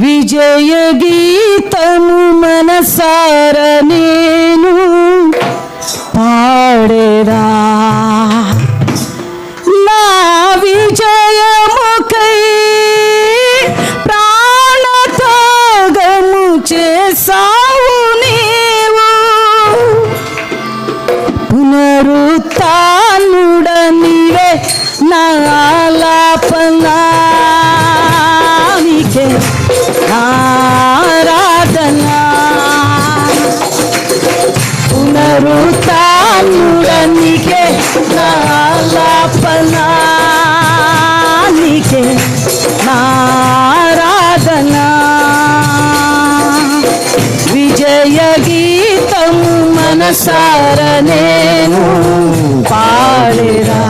విజయ గీతము మనసార నేను పాడేదా గీతము మనసార నేను పాడేరా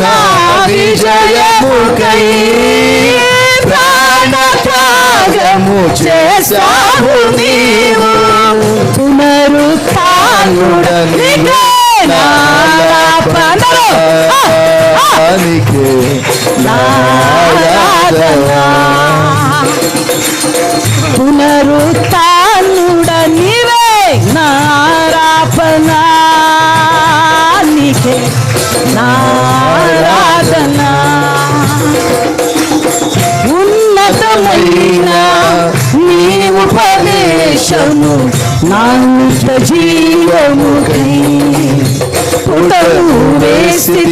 నా విజయముకై ప్రాణత్యాగము చేసావు నీవు నారాధనా ఉపదేశము నాంత జీవముకై పుటము వేసి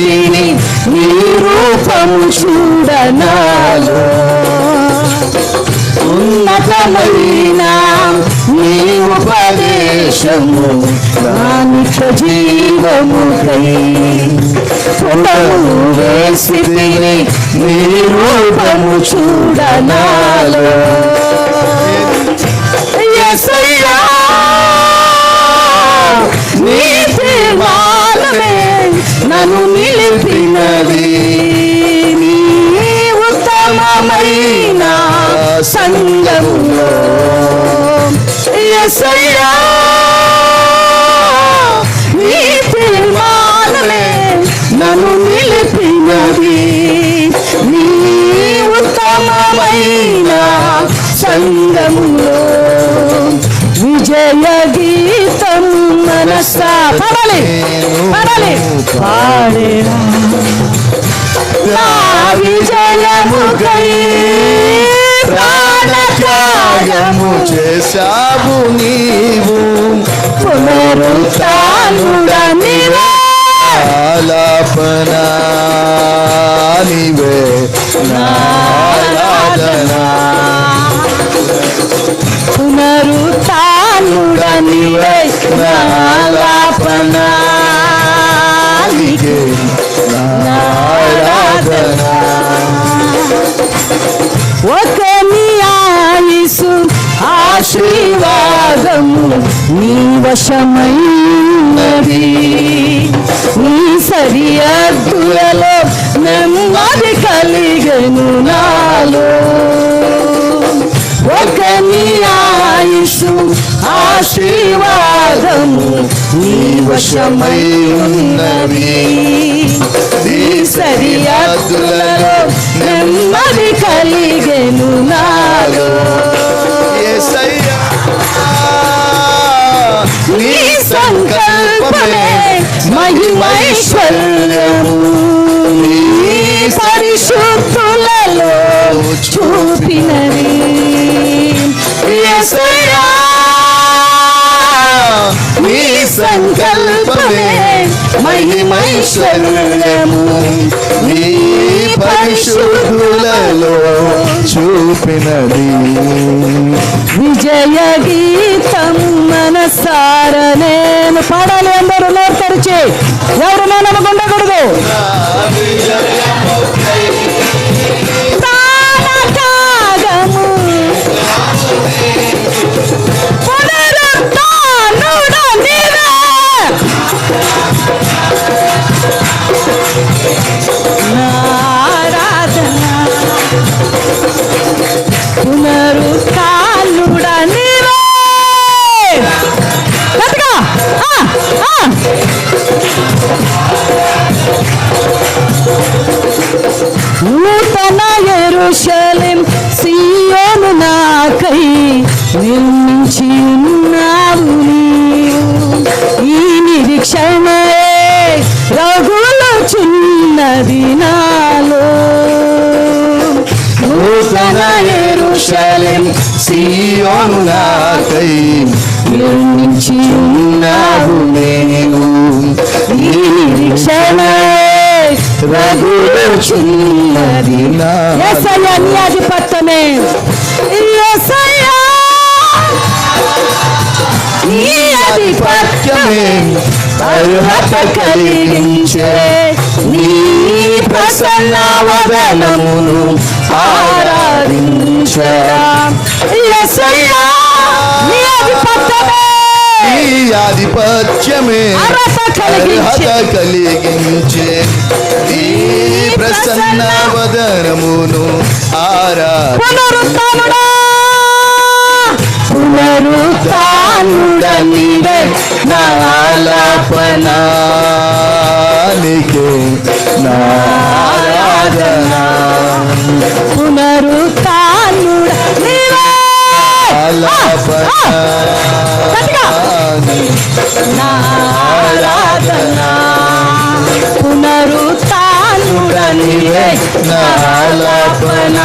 నీ రూపము చూడనాలో. ఉన్నతమైన నీ ఉపదేశము నానిక జీవముకై పుటము వేసి నీ రూపము చూడనాలో. తీర్మానమే నన్ను నిలిపినది. నీ ఉత్తమమైన సంగములో. యేసయ్యా, నీ తీర్మానమే నన్ను నిలిపినది. నీ ఉత్తమమైన సంగ చేస్తా. పడాలి పడాలి పాడేరా నా విజయముకై ప్రాణత్యాగము చేశావు నీవు. పునరుత్నుడనివే ఆలాపన నాలాపనాలికే నారాధనా? ఒక నీ ఆయుసు ఆశీర్వాదము నీ వశమైనది. నీ సరిహద్దులలో నెమ్మది కలిగను నాలో. ఒక నీ ఆశీర్వాదము నీ వశమై ఉన్నవి. నీ సరిహద్దులలో నెమ్మది కలిగెను నాలో. యేసయ్యా, నీ సంకల్పమే మహిమైశ్వర్యము. నీ పరిశుద్ధులలో చూపినది యేసయ్యా, నీ సంకల్పమే మహిమైశ్వర్యము నీ పరిశుద్ధులలో చూపినది. విజయ గీతం మనసార నేను. పాడాలి అందరూ నోరు తెరిచి. ఎవరు నేను నూతన ఎరుశలిం సీయోను నాకై నిర్మించి ఉన్నావు ఈ నిరీక్షమే రఘులు చిన్నది నాలో. నూతన ఎరుశలిం సీయోను నాకై నిర్మించి ఉన్నావు నేను ఈ నిరీక్షమే ఏసయ్యా నీ ఆధిపత్యమే ఏసయ్యా నీ ఆధిపత్యమే అర్హత కలిగించే నీ ప్రసన్న వదనమును ఆరాధించరా ఏసయ్యా నీ ఆధిపత్యమే ఈ ఆధిపత్యమే కలిగించే అర్హత కలిగించే ఈ ప్రసన్న వదనమును ఆరా పునరుత్థానుడా పునరుత్థానుడా నీవే. నా ఆలాపన నీకే నారాధన పునరుత్థానుడా నీవే ఆలాపన